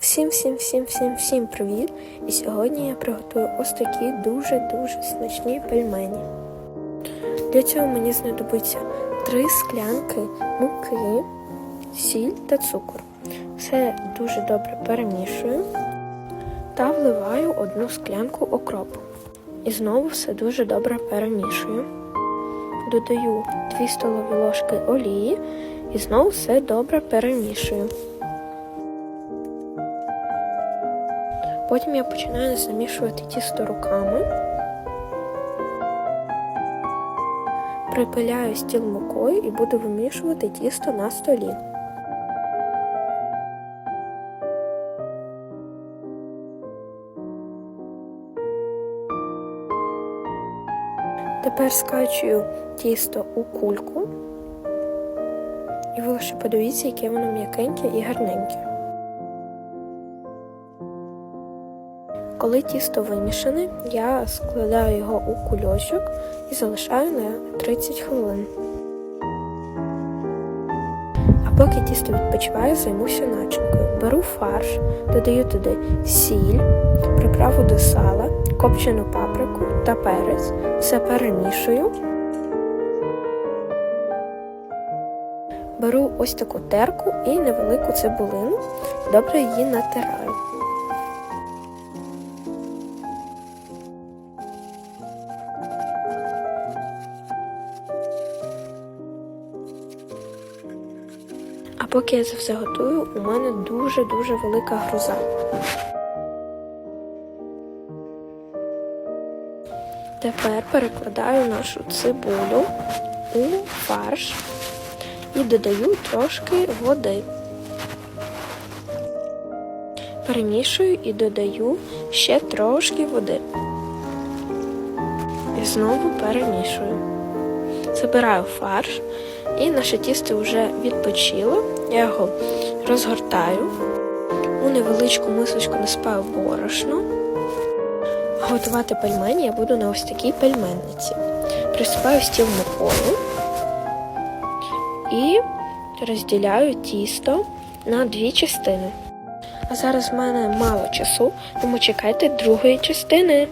Всім, всім, всім, всім, всім привіт! І сьогодні я приготую ось такі дуже-дуже смачні пельмені. Для цього мені знадобиться 3 склянки муки, сіль та цукор. Все дуже добре перемішую та вливаю одну склянку окропу. І знову все дуже добре перемішую. Додаю 2 столові ложки олії і знову все добре перемішую. Потім я починаю замішувати тісто руками, припиляю стіл мукою і буду вимішувати тісто на столі. Тепер скачую тісто у кульку. І ви лише подивіться, яке воно м'якеньке і гарненьке. Коли тісто вимішане, я складаю його у кульочок і залишаю на 30 хвилин. А поки тісто відпочиває, займуся начинкою. Беру фарш, додаю туди сіль, приправу до сала, копчену паприку та перець. Все перемішую. Беру ось таку терку і невелику цибулину, добре її натираю. Поки я це все готую, у мене дуже-дуже велика груза. Тепер перекладаю нашу цибулю у фарш і додаю трошки води. Перемішую і додаю ще трошки води. І знову перемішую. Забираю фарш, і наше тісто вже відпочило. Я його розгортаю. У невеличку мисочку насипаю борошно. Готувати пельмені я буду на ось такій пельменниці. Присипаю стіл мукою і розділяю тісто на дві частини. А зараз в мене мало часу, тому чекайте другої частини.